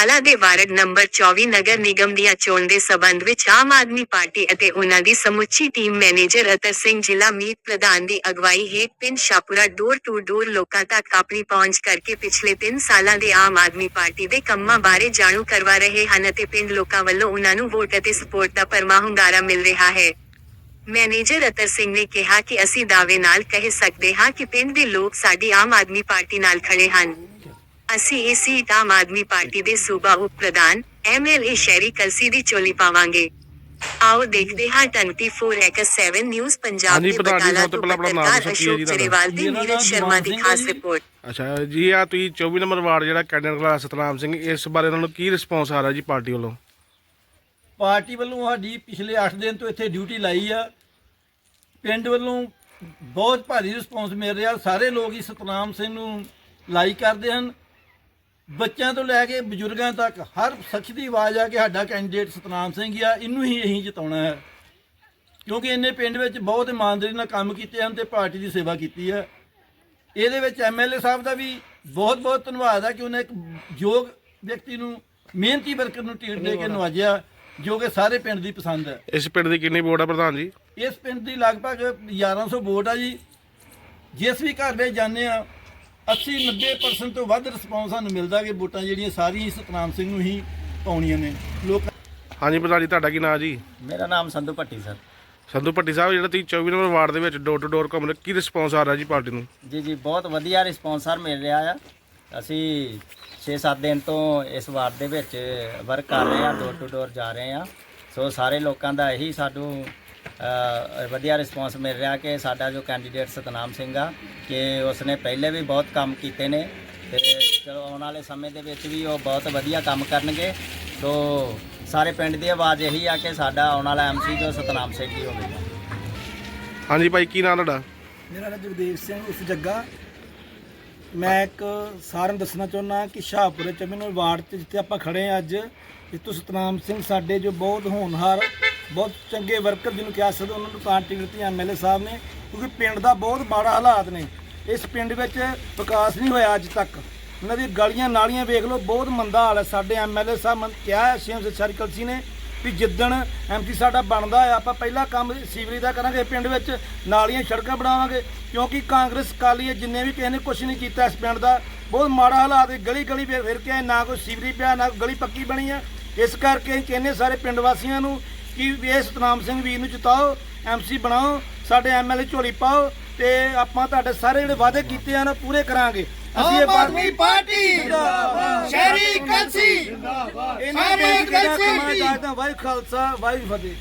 ਬਟਾਲਾ ਦੇ ward number 24 Nagar Nigam ਦੀਆਂ ਚੋਣ ਦੇ ਸਬੰਧ ਵਿੱਚ ਆਮ ਆਦਮੀ ਪਾਰਟੀ ਅਤੇ ਉਹਨਾਂ ਦੀ ਸਮੁੱਚੀ ਟੀਮ ਮੈਨੇਜਰ ਅਤਰ ਸਿੰਘ ਜ਼ਿਲ੍ਹਾ ਮੀਤ ਪ੍ਰਧਾਨ ਦੀ ਅਗਵਾਈ ਹੇਠ ਪਿੰਡ ਸ਼ਾਪੁਰਾ ਡੋਰ ਟੂ ਡੋਰ ਲੋਕਾਂ ਤੱਕ ਆਪਣੀ ਪਹੁੰਚ ਕਰਕੇ ਪਿਛਲੇ 3 ਸਾਲਾਂ ਦੇ ਆਮ ਆਦਮੀ ਪਾਰਟੀ ਦੇ ਕੰਮਾਂ ਬਾਰੇ ਜਾਣੂ ਕਰਵਾ ਰਹੇ ਹਨ ਅਤੇ ਪਿੰਡ ਲੋਕਾਂ ਵੱਲੋਂ ਉਹਨਾਂ ਨੂੰ ਵੋਟ ਅਤੇ ਸਪੋਰਟ ਦਾ ਪਰਮਾ ਹੁੰਗਾਰਾ ਮਿਲ ਰਿਹਾ ਹੈ। ਮੈਨੇਜਰ ਅਤਰ ਸਿੰਘ ਨੇ ਕਿਹਾ ਕਿ ਅਸੀਂ ਦਾਅਵੇ ਨਾਲ ਕਹਿ ਸਕਦੇ ਹਾਂ ਕਿ ਪਿੰਡ ਦੇ ਲੋਕ ਸਾਡੀ ਆਮ ਆਦਮੀ ਪਾਰਟੀ ਨਾਲ ਖੜੇ ਹਨ। ਅਸੀਂ ਇਹ ਸੀਟ ਆਮ ਆਦਮੀ ਪਾਰਟੀ ਦੇ ਸੂਬਾ ਉਪ ਪ੍ਰਧਾਨ ਐਮਐਲਏ ਸ਼ਹਿਰੀ ਕਲਸੀ ਦੀ ਚੋਲੀ ਪਾਵਾਂਗੇ। ਆਓ ਦੇਖਦੇ ਹਾਂ 24x7 ਨਿਊਜ਼ ਪੰਜਾਬ ਹਾਂਜੀ, ਦੇ ਪ੍ਰਧਾਨ ਜੀ, ਬਟਾਲਾ ਸਭ ਤੋਂ ਤੋਂ ਪਹਿਲਾਂ ਆਪਣਾ ਨਾਮ ਪੱਤਰਕਾਰ ਦੱਸੋ ਕੀ ਹੈ ਜੀ ਅਸ਼ੋਕ ਤੁਹਾਡਾ? ਚਰੇਵਾਲ ਤੇ ਮੇਰਾ ਨੀਰਜ ਨਾਮ ਸ਼ਰਮਾ ਦੀ ਖਾਸ। ਰਿਪੋਰਟ। ਅੱਛਾ ਜੀ ਆ ਤੁਸੀਂ 24 ਨੰਬਰ ਵਾਰਡ ਜਿਹੜਾ ਕੈਂਡੀਡੇਟ ਕਲਾਸ ਸਤਨਾਮ ਸਿੰਘ ਇਸ ਬਾਰੇ ਉਹਨਾਂ ਨੂੰ ਕੀ ਰਿਸਪੌਂਸ ਆ ਰਿਹਾ ਜੀ ਪਾਰਟੀ ਵੱਲੋਂ? ਪਾਰਟੀ ਵੱਲੋਂ ਸਾਡੀ ਪਿਛਲੇ 8 ਦਿਨ ਤੋਂ ਇੱਥੇ ਡਿਊਟੀ ਲਾਈ ਆ। ਪਿੰਡ ਵੱਲੋਂ ਬਹੁਤ ਭਾਰੀ ਰਿਸਪੌਂਸ ਮਿਲ ਰਿਹਾ। ਸਾਰੇ ਲੋਕ ਹੀ ਸਤਨਾਮ ਸਿੰਘ ਨੂੰ ਲਾਈਕ ਕਰਦੇ ਹਨ। ਬੱਚਿਆਂ ਤੋਂ ਲੈ ਕੇ ਬਜ਼ੁਰਗਾਂ ਤੱਕ ਹਰ ਸ਼ਖਸ ਦੀ ਆਵਾਜ਼ ਆ ਕਿ ਸਾਡਾ ਕੈਂਡੀਡੇਟ ਸਤਨਾਮ ਸਿੰਘ ਹੀ ਆ ਇਹਨੂੰ ਹੀ ਅਸੀਂ ਜਿਤਾਉਣਾ ਹੈ। ਕਿਉਂਕਿ ਇਹਨੇ ਪਿੰਡ ਵਿੱਚ ਬਹੁਤ ਇਮਾਨਦਾਰੀ ਨਾਲ ਕੰਮ ਕੀਤੇ ਹਨ ਤੇ ਪਾਰਟੀ ਦੀ ਸੇਵਾ ਕੀਤੀ ਹੈ। ਇਹਦੇ ਵਿੱਚ ਐਮਐਲਏ ਸਾਹਿਬ ਦਾ ਵੀ ਬਹੁਤ ਬਹੁਤ ਧੰਨਵਾਦ ਹੈ ਕਿ ਉਹਨੇ ਇੱਕ ਯੋਗ ਵਿਅਕਤੀ ਨੂੰ ਮਿਹਨਤੀ ਵਰਕਰ ਨੂੰ ਟਿਕਟ ਦੇ ਕੇ ਨਵਾਜਿਆ ਜੋ ਕਿ ਸਾਰੇ ਪਿੰਡ ਦੀ ਪਸੰਦ ਹੈ। ਇਸ ਪਿੰਡ ਦੀ ਕਿੰਨੀ ਵੋਟ ਆ ਪ੍ਰਧਾਨ ਜੀ? ਇਸ ਪਿੰਡ ਦੀ ਲਗਭਗ 1100 ਵੋਟ ਆ ਜੀ। ਜਿਸ ਵੀ ਘਰ ਵਿੱਚ ਜਾਂਦੇ ਆ 80 90% ਤੋਂ ਵੱਧ ਰਿਸਪੌਂਸ ਸਾਨੂੰ ਮਿਲਦਾ ਕਿ ਵੋਟਾਂ ਜਿਹੜੀਆਂ ਸਾਰੀਆਂ ਹੀ ਸਤਨਾਮ ਸਿੰਘ ਨੂੰ ਹੀ ਪਾਉਣੀਆਂ ਨੇ। ਲੋਕ ਹਾਂਜੀ ਪ੍ਰਧਾਨ ਜੀ ਤੁਹਾਡਾ ਕੀ ਨਾਮ ਜੀ? ਮੇਰਾ ਨਾਮ ਸੰਧੂ ਭੱਟੀ ਸਰ। ਸੰਧੂ ਭੱਟੀ ਸਾਹਿਬ ਜਿਹੜਾ ਤੁਸੀਂ 24 ਨੰਬਰ ਵਾਰਡ ਦੇ ਵਿੱਚ ਡੋਰ ਟੂ ਡੋਰ ਘੁੰਮ ਰਹੇ ਕੀ ਰਿਸਪੌਂਸ ਆ ਰਿਹਾ ਜੀ ਪਾਰਟੀ ਨੂੰ? ਜੀ ਜੀ ਬਹੁਤ ਵਧੀਆ ਰਿਸਪੌਂਸਰ ਮਿਲ ਰਿਹਾ ਆ। ਅਸੀਂ 6-7 ਦਿਨ ਤੋਂ ਇਸ ਵਾਰਡ ਦੇ ਵਿੱਚ ਵਰਕ ਕਰ ਰਹੇ ਆ ਡੋਰ ਟੂ ਡੋਰ ਜਾ ਰਹੇ ਆ। ਸੋ ਸਾਰੇ ਲੋਕਾਂ ਦਾ ਇਹੀ ਸਾਨੂੰ ਵਧੀਆ ਰਿਸਪੌਂਸ ਮਿਲ ਰਿਹਾ ਕਿ ਸਾਡਾ ਜੋ ਕੈਂਡੀਡੇਟ ਸਤਨਾਮ ਸਿੰਘ ਆ ਕਿ ਉਸਨੇ ਪਹਿਲੇ ਵੀ ਬਹੁਤ ਕੰਮ ਕੀਤੇ ਨੇ ਤੇ ਚਲੋ ਆਉਣ ਵਾਲੇ ਸਮੇਂ ਦੇ ਵਿੱਚ ਵੀ ਉਹ ਬਹੁਤ ਵਧੀਆ ਕੰਮ ਕਰਨਗੇ। ਸੋ ਸਾਰੇ ਪਿੰਡ ਦੀ ਆਵਾਜ਼ ਇਹੀ ਆ ਕਿ ਸਾਡਾ ਆਉਣ ਵਾਲਾ ਐਮਸੀ ਜੋ ਸਤਨਾਮ ਸਿੰਘ ਜੀ ਹੋਵੇਗਾ। ਹਾਂਜੀ ਭਾਈ ਕੀ ਨਾਮ ਤੁਹਾਡਾ? ਮੇਰਾ ਨਾਮ ਜਗਦੇਵ ਸਿੰਘ ਉਸ ਜੱਗਾ। ਮੈਂ ਇੱਕ ਸਾਰਿਆਂ ਨੂੰ ਦੱਸਣਾ ਚਾਹੁੰਦਾ ਕਿ ਸ਼ਾਹਪੁਰੇ ਚਮਨ ਵਾਰਡ ਤੇ ਜਿੱਥੇ ਆਪਾਂ ਖੜੇ ਆ ਅੱਜ ਇਤੋਂ ਸਤਨਾਮ ਸਿੰਘ ਸਾਡੇ ਜੋ ਬਹੁਤ ਹੋਣਹਾਰ ਬਹੁਤ ਚੰਗੇ ਵਰਕਰ ਜਿਹਨੂੰ ਕਿਹਾ ਸਕਦਾ ਉਹਨਾਂ ਨੂੰ ਕਾਂ ਟਿਕਟ ਦਿੱਤੀ ਐਮਐਲਏ ਸਾਹਿਬ ਨੇ, ਕਿਉਂਕਿ ਪਿੰਡ ਦਾ ਬਹੁਤ ਮਾੜਾ ਹਾਲਾਤ ਨੇ। ਇਸ ਪਿੰਡ ਵਿੱਚ ਵਿਕਾਸ ਨਹੀਂ ਹੋਇਆ ਅੱਜ ਤੱਕ। ਉਹਨਾਂ ਦੀ ਗਲੀਆਂ ਨਾਲੀਆਂ ਵੇਖ ਲਓ, ਬਹੁਤ ਮੰਦਾ ਹਾਲ ਹੈ। ਸਾਡੇ ਐਮਐਲਏ ਸਾਹਿਬ ਨੇ ਕਿਹਾ ਹੈ ਸ਼ੇਮ ਸਰਕਲ ਸੀ ਨੇ, ਵੀ ਜਿੱਦਣ ਐਮਪੀ ਸਾਡਾ ਬਣਦਾ ਹੈ ਆਪਾਂ ਪਹਿਲਾ ਕੰਮ ਸੀਵਰੇਜ ਦਾ ਕਰਾਂਗੇ ਪਿੰਡ ਵਿੱਚ, ਨਾਲੀਆਂ, ਸੜਕਾਂ ਬਣਾਵਾਂਗੇ, ਕਿਉਂਕਿ ਕਾਂਗਰਸ ਕਾਲੀ ਜਿੰਨੇ ਵੀ ਕਿਸੇ ਨੇ ਕੁਝ ਨਹੀਂ ਕੀਤਾ ਇਸ ਪਿੰਡ ਦਾ। ਬਹੁਤ ਮਾੜਾ ਹਾਲਾਤ ਹੈ ਗਲੀ ਗਲੀ ਫਿਰ ਫਿਰ ਕੇ ਨਾ ਕੋਈ ਸੀਵਰੇਜ ਪਿਆ, ਨਾ ਗਲੀ ਪੱਕੀ ਬਣੀ ਹੈ ਇਸ ਕਰਕੇ ਅਸੀਂ ਕਹਿੰਦੇ ਸਾਰੇ ਪਿੰਡ ਵਾਸੀਆਂ ਨੂੰ ਕਿ ਇਹ ਸਤਨਾਮ ਸਿੰਘ ਵੀਰ ਨੂੰ ਜਿਤਾਓ ਐਮਸੀ ਬਣਾਓ ਸਾਡੇ ਐਮਐਲਏ ਝੋਲੀ ਪਾਓ ਤੇ ਆਪਾਂ ਤੁਹਾਡੇ ਸਾਰੇ ਜਿਹੜੇ ਵਾਅਦੇ ਕੀਤੇ ਆ ਨਾ ਪੂਰੇ ਕਰਾਂਗੇ। ਅਸੀਂ ਇਹ ਆਦਮੀ ਪਾਰਟੀ ਜਿੰਦਾਬਾਦ। ਸ਼ਹਿਰੀ ਕਲਸੀ ਜਿੰਦਾਬਾਦ। ਇਹਨਾਂ ਬੇਨਤੀ ਦਾ ਕਮਾਂ ਦਾ। ਵਾਹਿ ਖਾਲਸਾ ਵਾਹਿ ਫਤਿਹ।